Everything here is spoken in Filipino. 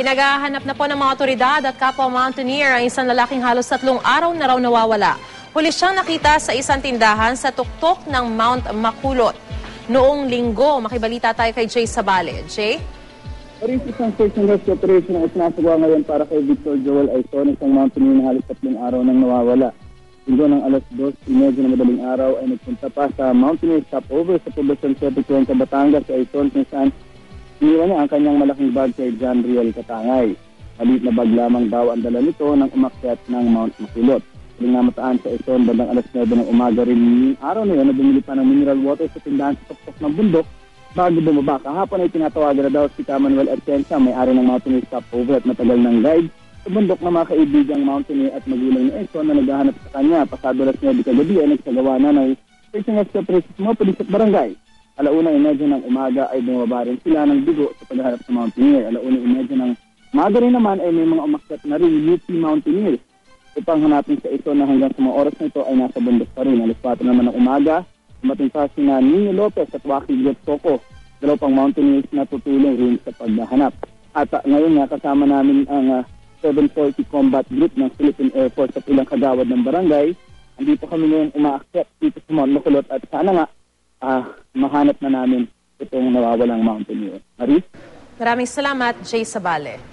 Pinaghahanap na po ng mga otoridad at kapwa mountaineer ang isang lalaking halos tatlong araw na raw nawawala. Huli siyang nakita sa isang tindahan sa tuktok ng Mount Makulot. Noong linggo, makibalita tayo kay Jay Sabale. Jay? Paris isang search and rescue operation ang isinasagawa ngayon para kay Victor Joel Aizon, isang mountaineer na halos tatlong araw nang nawawala. Linggo ng alas 2.30 na madaling araw ay nagpunta pa sa mountaineer stopover sa poblasyon 71 sa Batangas Aizon kung saan iniwan niya ang kanyang malaking bag kay John Riel Katangay. Maliit na bag lamang daw ang dala nito nang umakyat ng Mount Makulot. Huling namataan sa Aizon bandang alas 9 ng umaga rin yung araw na yun na bumili pa ng mineral water sa tindahan sa tuktok ng bundok bago bumaba. Kahapon ay tinatawagan na daw si Manuel Atienza, may-ari ng Mountaineer Stopover at matagal ng guide sa bundok na mga kaibigang Mountaineer at magulang ni Edson na naghahanap sa kanya. Pasado alas 9 kagabi ay nagsagawa na ng operation sa mga pulis at barangay. Alauna imedyo ng umaga ay bumaba rin sila ng bigo sa paghahanap sa Mountaineer. Alauna imedyo ng umaga rin naman ay may mga umakyat na rin UP Mountaineers upang hanapin sa ito na hanggang sa mga oras na ito ay nasa bundok pa rin. Alas 4 naman ng umaga, dumating pa si na Nino Lopez at Waki Soco, dalaw pang mountaineers na tutulong rin sa paghahanap. At uh, ngayon nga kasama namin ang uh, 740 Combat Group ng Philippine Air Force at ilang kagawad ng barangay. Andito kami ngayon umaakyat dito sa Mount Makulot at sana nga uh, mahanap na namin itong nawawalang mountaineer. Maris? Maraming salamat, Jay Sabale.